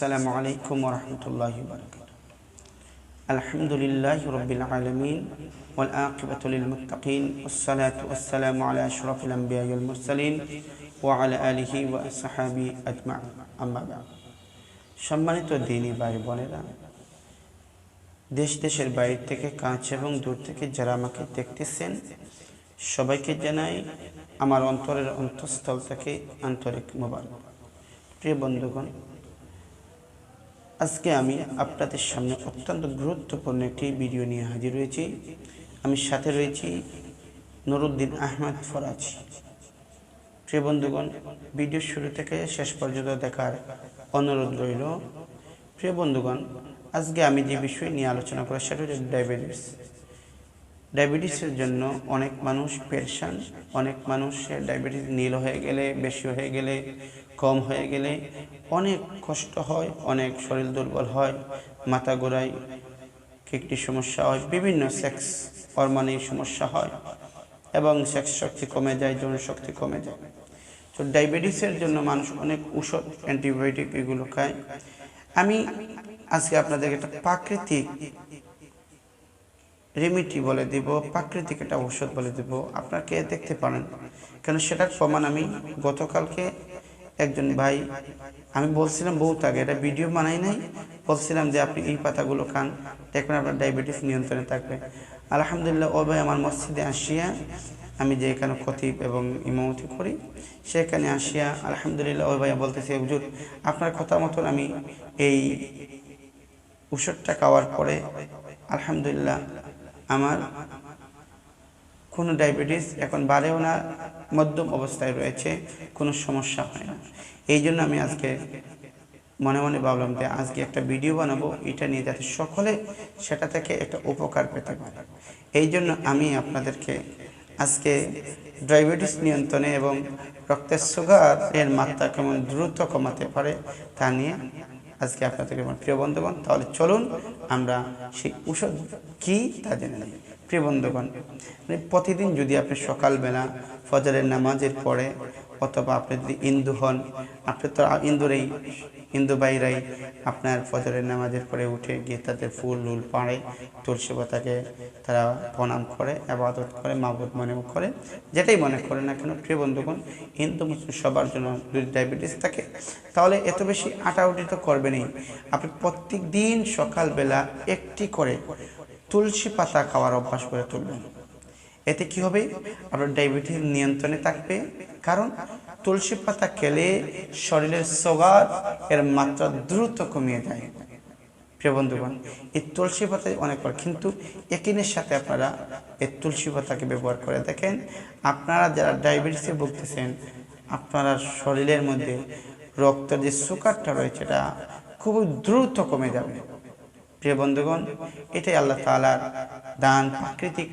السلام عليكم ورحمة الله وبركاته الحمد لله رب العالمين والعاقبة للمتقين والصلاة والسلام على أشرف الأنبياء والمرسلين وعلى آله وأصحابه أجمعين أما بعد সম্মানিত দিনী ভাই বোনেরা দেশ দেশের বাইরে থেকে কাছ এবং দূর থেকে যারা আমাকে দেখতেছেন সবাইকে জানাই আমার অন্তরের অন্তঃস্থল থেকে আন্তরিক মোবারক প্রিয় বন্ধুগণ আজকে আমি আপনাদের সামনে অত্যন্ত গুরুত্বপূর্ণ একটি ভিডিও নিয়ে হাজির হয়েছি। আমি সাথে রয়েছি নুরুদ্দিন আহমেদ ফরাজ। প্রিয় বন্ধুগণ, ভিডিও শুরু থেকে শেষ পর্যন্ত দেখার অনুরোধ রইল। প্রিয় বন্ধুগণ, আজকে আমি যে বিষয় নিয়ে আলোচনা করি সেটা হচ্ছে ডায়াবেটিস ডায়াবেটিসের জন্য অনেক মানুষ পেরেশান অনেক মানুষের ডায়াবেটিস নীল হয়ে গেলে, বেশি হয়ে গেলে, কম হয়ে গেলে অনেক কষ্ট হয়, অনেক শরীর দুর্বল হয়, মাথা গোড়ায় কিডনি সমস্যা হয়, বিভিন্ন সেক্স হরমোনের সমস্যা হয় এবং সেক্স শক্তি কমে যায়, যৌন শক্তি কমে যায়। তো ডায়াবেটিসের জন্য মানুষ অনেক ঔষধ অ্যান্টিবায়োটিক এগুলো খায়। আমি আজকে আপনাদেরকে একটা প্রাকৃতিক রেমিডি বলে দিব, প্রাকৃতিক একটা ঔষধ বলে দিব। আপনাকে দেখতে পারেন। কেন সেটার প্রমাণ আমি গতকালকে একজন ভাই, আমি বলছিলাম বহুত আগে, এটা ভিডিও বানাই নাই। বলছিলাম যে আপনি এই পাতাগুলো খান, দেখবেন আপনার ডায়াবেটিস নিয়ন্ত্রণে থাকবে। আলহামদুলিল্লাহ, ও ভাই আমার মসজিদে আসিয়া আমি যে এখানে খতিব এবং ইমামতি করি, সেখানে আসিয়া আলহামদুলিল্লাহ, ও ভাইয়া বলতেছি, হুজুর, আপনার কথা মতন আমি এই ওষুধটা খাওয়ার পরে, আলহামদুলিল্লাহ আমার কোনো ডায়াবেটিস এখন বাড়েও না, মধ্যম অবস্থায় রয়েছে, কোনো সমস্যা হয় না। এই জন্য আমি আজকে মনে মনে ভাবলাম যে আজকে একটা ভিডিও বানাবো, এটা নিয়ে যাতে সকলে সেটা থেকে একটা উপকার পেতে পারে। এই জন্য আমি আপনাদেরকে আজকে ডায়াবেটিস নিয়ন্ত্রণে এবং রক্তের সুগার এর মাত্রা কেমন দ্রুত কমাতে পারে তা নিয়ে আজকে আপনাদেরকে আমার প্রিয় বন্ধুগণ, তাহলে চলুন আমরা সেই ঔষধ কি তা জেনে নেব। প্রিয় বন্ধুগণ মানে প্রতিদিন যদি আপনি সকালবেলা ফজরের নামাজের পরে অথবা আপনি যদি ইন্দু হন, আপনি তো ইন্দুর এই হিন্দু ভাইরাই আপনার ফজরের নামাজের পরে উঠে গিয়ে তাদের ফুল উল পাড়ে তুলসী পাতাকে তারা প্রণাম করে, আবাদত করে, মাবুদ মনে করে, যেটাই মনে করে না কেন, প্রিয় বন্ধুগণ, হিন্দু, মুসলিম সবার জন্য যদি ডায়াবেটিস থাকে, তাহলে এত বেশি আটাউটি তো করবেনই। আপনি প্রত্যেক দিন সকালবেলা একটি করে তুলসী পাতা খাওয়ার অভ্যাস করে তুলবেন। এতে কি হবে? আপনার ডায়াবেটিস নিয়ন্ত্রণে থাকবে। কারণ তুলসী পাতা খেলে শরীরের সুগার এর মাত্রা দ্রুত কমিয়ে যায় প্রিয় বন্ধুগণ, এই তুলসী পাতায় অনেক পর কিন্তু একিনের সাথে আপনারা এই তুলসী পাতাকে ব্যবহার করে দেখেন। আপনারা যারা ডায়াবেটিসে ভুগতেছেন, আপনারা শরীরের মধ্যে রক্তের যে সুগারটা রয়েছে এটা খুবই দ্রুত কমে যাবে। প্রিয় বন্ধুগণ, এটাই আল্লাহ তালার দান, প্রাকৃতিক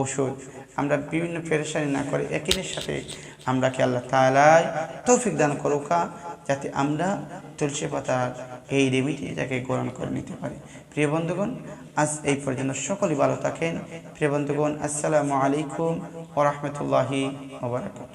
ওষুধ। আমরা বিভিন্ন পেরেশানি না করে একিনের সাথে আমরা কি আল্লাহ তালায় তৌফিক দান করুকা, যাতে আমরা তুলসী পাতার এই রেমিটিটাকে গ্রহণ করে নিতে পারি। প্রিয় বন্ধুগণ, আজ এই পর্যন্ত সকলেই ভালো থাকেন। প্রিয় বন্ধুগণ, আসসালামু আলাইকুম ওরহমতুল্লাহি ওবরাকাত